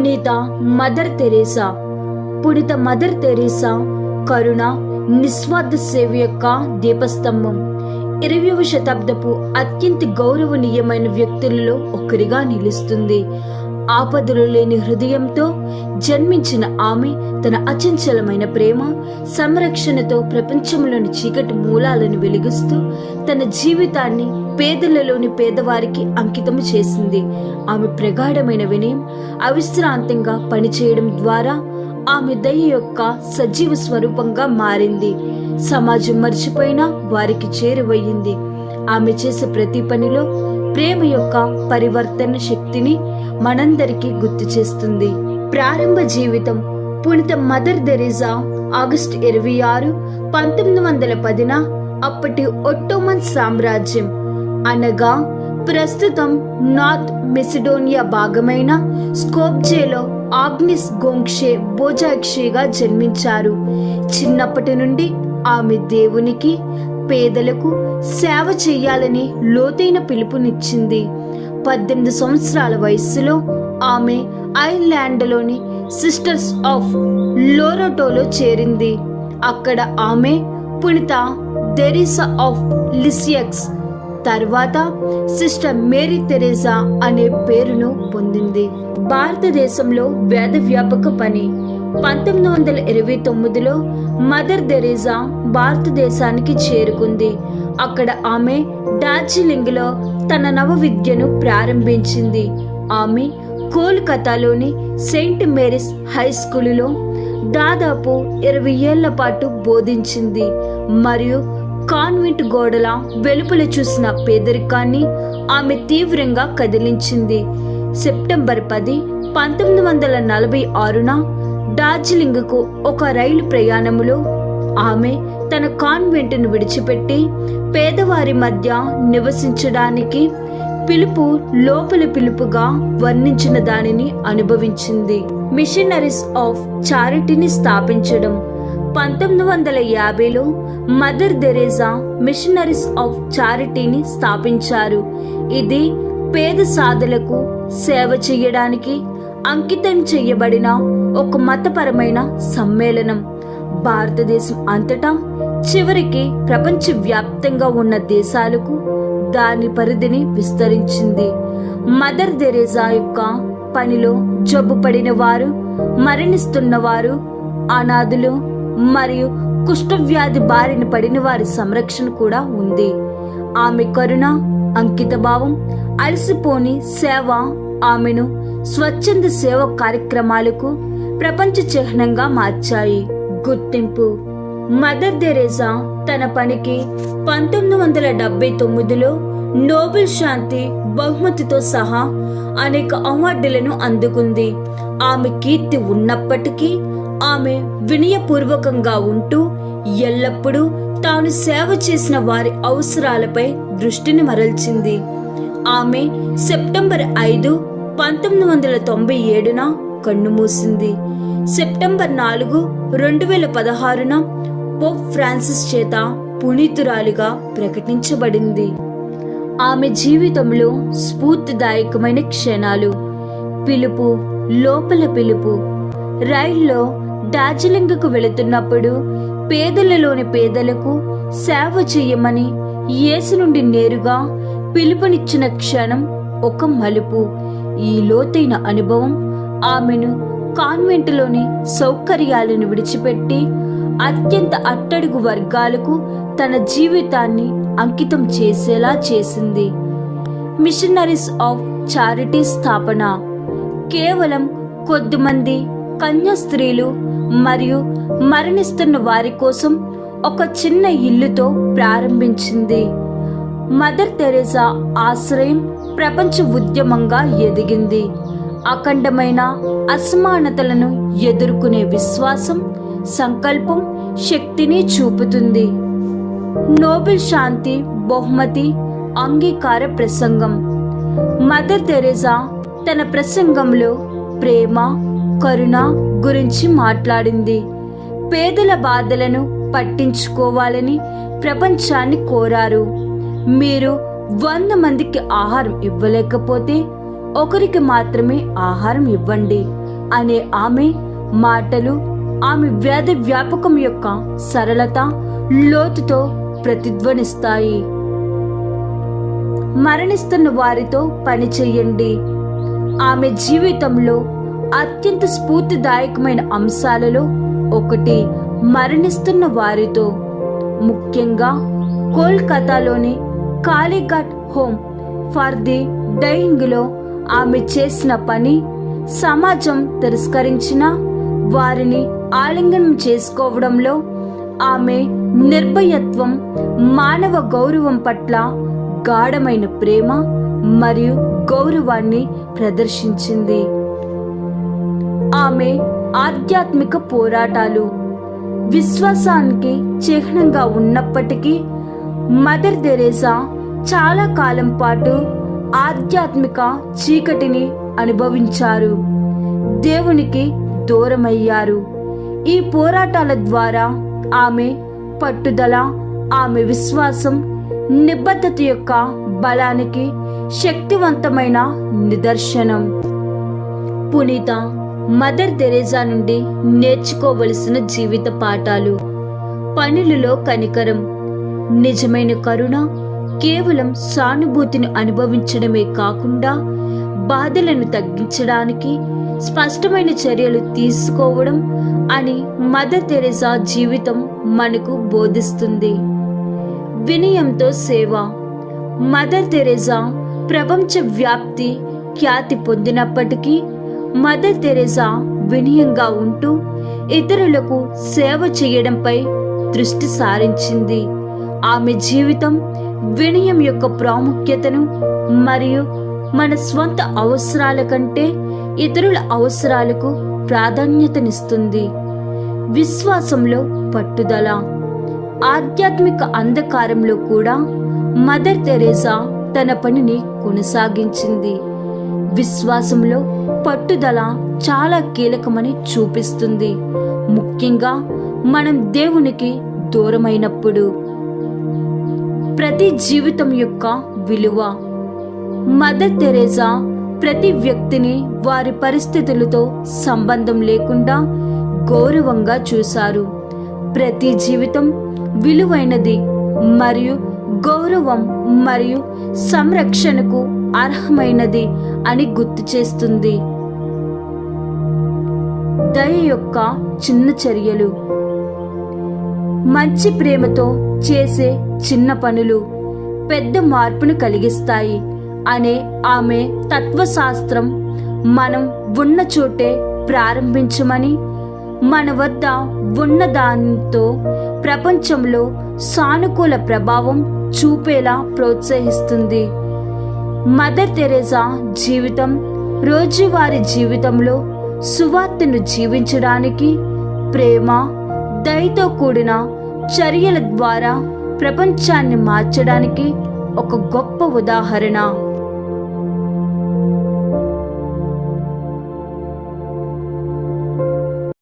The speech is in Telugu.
పునీత మదర్ తెరేసా. పునీత మదర్ తెరేసా కరుణ నిస్వార్థ సేవ యొక్క దీపస్తంభం. ఇరవయవ శతాబ్దపు అత్యంత గౌరవనీయమైన వ్యక్తులలో ఒకరిగా నిలుస్తుంది. ఆపదలు లేని హృదయంతో జన్మించిన ఆమె తన అచంచలమైన ప్రేమ సంరక్షణతో ప్రపంచంలోని చీకటి మూలాలను వెలిగిస్తూ తన జీవితాన్ని పేదలలోని పేదవారికి అంకితం చేసింది. ఆమె ప్రగాఢమైన వినయం అవిశ్రాంతంగా పనిచేయడం ద్వారా ఆమె దయ యొక్క సజీవ స్వరూపంగా మారింది. సమాజం మర్చిపోయినా వారికి చేరువయ్యింది. ఆమె చేసే ప్రతి పనిలో ప్రేమ యొక్క పరివర్తన శక్తిని మనందరికీ గుర్తు చేస్తుంది. ప్రారంభ జీవితం పునిత మదర్ దెరిజా ఆగస్టు ఇరవై ఆరు పంతొమ్మిది వందల పదిన అప్పటి ఒట్టోమన్ సామ్రాజ్యం. అనగా ప్రస్తుతం నార్త్ మెసిడోనియా భాగమైన స్కోప్జేలో ఆగ్నిస్ గోంక్షే బోజాక్షిగా జన్మించారు. చిన్నప్పటి నుండి ఆమె దేవునికి పేదలకు సేవ చేయాలని లోతైన పిలుపునిచ్చింది. పద్దెనిమిది సంవత్సరాల వయస్సులో ఆమె ఐర్లాండ్లోని సిస్టర్స్ ఆఫ్ లోరోటోలో చేరింది. అక్కడ ఆమె పుణిత దెరిసా ఆఫ్ లిసియక్స్ తర్వాత సిస్టర్ మేరీ తెరేసా అనే పేరును పొందింది. భారతదేశంలో వేద వ్యాపక పని పంతొమ్మిది వందల ఇరవై తొమ్మిదిలో మదర్ దెరీజా భారతదేశానికి చేరుకుంది. అక్కడ ఆమె డార్జిలింగ్లో తన నవ విద్యను ప్రారంభించింది. ఆమె కోల్కతాలోని సెయింట్ మేరీస్ హై స్కూలులో దాదాపు ఇరవై ఏళ్ళ పాటు బోధించింది. మరియు కాన్వెంట్ గోడల వెలుపల చూసిన పేదరికాన్ని ఆమె తీవ్రంగా కదిలించింది. సెప్టెంబర్ పది పంతొమ్మిది వందల నలభై ఆరున డార్జిలింగ్కు ఒక రైలు ప్రయాణములో ఆమె తన కాన్వెంట్ను విడిచిపెట్టి పేదవారి మధ్య నివసించడానికి పిలుపు లోపలి పిలుపుగా వర్ణించిన దానిని అనుభవించింది. మిషనరీస్ ఆఫ్ చారిటీని స్థాపించడం. పంతొమ్మిది వందల యాభైలో మదర్ దెరేజా మిషనరీస్ ఆఫ్ చారిటీని స్థాపించారు. ఇది పేద సాధులకు సేవ చేయడానికి అంకితం చేయబడిన ఒక మతపరమైన సమ్మేళనం. భారతదేశం అంతటా చివరికి ప్రపంచవ్యాప్తంగా ఉన్న దేశాలకు దాని పరిధిని విస్తరించింది. మదర్ దెరేజా యొక్క పనిలో జబ్బు పడిన వారు మరణిస్తున్న వారు అనాథులు మరియు కుష్ఠవ్యాధి బారిన పడిన వారి సంరక్షణ కూడా ఉంది. ఆమె కరుణ అంకితభావం అలసిపోని సేవ ఆమెను స్వచ్ఛంద సేవ కార్యక్రమాలకు ప్రపంచ చిహ్నంగా మార్చాయి. గుర్తింపు. మదర్ దెరేసా తన పనికి పంతొమ్మిది వందల డెబ్బై తొమ్మిదిలో నోబెల్ శాంతి బహుమతితో సహా అనేక అవార్డులను అందుకుంది. ఆమె కీర్తి ఉన్నప్పటికీ ఆమె వినయపూర్వకంగా ఉంటూ ఎల్లప్పుడూ తాను సేవ చేసిన వారి అవసరాలపై దృష్టిని మరల్చింది. ఆమె సెప్టెంబర్ ఐదు పంతొమ్మిది వందల తొంభై ఏడున కన్నుమూసింది. సెప్టెంబర్ నాలుగు రెండు వేల పదహారున పోప్ ఫ్రాన్సిస్ చేత పునీతురాలిగా ప్రకటించబడింది. ఆమె జీవితంలో స్ఫూర్తిదాయకమైన క్షణాలు. పిలుపు లోపల పిలుపు. రైల్లో డార్జిలింగ్కు వెళుతున్నప్పుడు పేదలలోని పేదలకు సేవ చేయమని యేసు నుండి నేరుగా పిలుపునిచ్చిన క్షణం ఒక మలుపు. ఈ లోతైన అనుభవం ఆమెను కాన్వెంట్లోని సౌకర్యాలను విడిచిపెట్టి అత్యంత అట్టడుగు వర్గాలకు తన జీవితాన్ని అంకితం చేసేలా చేసింది. మిషనరీస్ ఆఫ్ చారిటీ స్థాపన. కేవలం కొద్దిమంది కన్య స్త్రీలు మరియు మరణిస్తున్న వారి కోసం ఒక చిన్న ఇల్లుతో ప్రారంభించింది. మదర్ తెరేసా ఆశ్రయం ప్రపంచ ఉద్యమంగా ఎదిగింది. అఖండమైన అసమానతలను ఎదుర్కొనే విశ్వాసం సంకల్పం శక్తిని చూపుతుంది. నోబెల్ శాంతి బహుమతి అంగీకార ప్రసంగం. మదర్ తెరేసా తన ప్రసంగంలో ప్రేమ కరుణ గురించి మాట్లాడింది. పేదల బాధలను పట్టించుకోవాలని ప్రపంచాన్ని కోరారు. మీరు వంద మందికి ఆహారం ఇవ్వలేకపోతే ఒకరికి మాత్రమే ఆహారం ఇవ్వండి అనే ఆమె మాటలు ఆమె వ్యాధి వ్యాపకం యొక్క సరళత లోతుతో ప్రతిధ్వనిస్తాయి. మరణిస్తున్న వారితో పని చేయండి. ఆమె జీవితంలో అత్యంత స్ఫూర్తిదాయకమైన అంశాలలో ఒకటి మరణిస్తున్న వారితో ముఖ్యంగా కోల్కతాలోని కాళీఘాట్ హోమ్. ఫర్ ది డైయింగ్లో ఆమె చేసిన పని సమాజం తిరస్కరించిన వారిని ఆలింగనం చేసుకోవడంలో ఆమె నిర్భయత్వం మానవ గౌరవం పట్ల గాఢమైన ప్రేమ మరియు గౌరవాన్ని ప్రదర్శించింది. ఆమె ఆధ్యాత్మిక పోరాటాలు. విశ్వాసానికి చిహ్నంగా ఉన్నప్పటికీ మదర్ తెరేసా చాలా కాలం పాటు ఆధ్యాత్మిక చీకటిని అనుభవించారు. దేవునికి దూరమయ్యారు. ఈ పోరాటాల ద్వారా ఆమె పట్టుదల ఆమె విశ్వాసం నిబద్ధత యొక్క బలానికి శక్తివంతమైన నిదర్శనం. పునీత మదర్ తెరేజా నుండి నేర్చుకోవలసిన జీవిత పాఠాలు. పనులలో కనికరం నిజమైన కరుణ కేవలం సానుభూతిని అనుభవించడమే కాకుండా బాధలను తగ్గించడానికి స్పష్టమైన చర్యలు తీసుకోవడం అని మదర్ తెరెసా జీవితం మనకు బోధిస్తుంది. వినయంతో సేవ. మదర్ తెరెసా ప్రపంచ వ్యాప్తి ఖ్యాతి పొందినప్పటికీ మదర్ తెరెసా వినయంగా ఉంటూ ఇతరులకు సేవ చేయడంపై దృష్టి సారించింది. ఆమె జీవితం వినయం యొక్క ప్రాముఖ్యతను మరియు మన స్వంత అవసరాల కంటే ఇతరుల అవసరాలకు ప్రాధాన్యతనిస్తుంది. విశ్వాసంలో పట్టుదల ఆధ్యాత్మిక అంధకారంలో కూడా మదర్ తెరేసా తన పనిని కొనసాగించింది. విశ్వాసంలో పట్టుదల చాలా కీలకమని చూపిస్తుంది. ముఖ్యంగా మనం దేవునికి దూరమైనప్పుడు. ప్రతి జీవితం యొక్క విలువ. మదర్ తెరేజా ప్రతి వ్యక్తిని వారి పరిస్థితులతో సంబంధం లేకుండా గౌరవంగా చూశారు. ప్రతి జీవితం విలువైనది మరియు గౌరవం మరియు సంరక్షణకు అర్హమైనది అని గుర్తు చేస్తుంది. దయ యొక్క చిన్న చర్యలు. మంచి ప్రేమతో చేసే చిన్న పనులు పెద్ద మార్పును కలిగిస్తాయి అనే ఆమె తత్వశాస్త్రం మనం ఉన్న చోటే ప్రారంభించమని మన వద్ద ఉన్న దానితో ప్రపంచంలో సానుకూల ప్రభావం చూపేలా ప్రోత్సహిస్తుంది. మదర్ తెరేసా జీవితం రోజువారీ జీవితంలో సువార్తను జీవించడానికి ప్రేమ దయతో కూడిన చర్యల ద్వారా ప్రపంచాన్ని మార్చడానికి ఒక గొప్ప ఉదాహరణ.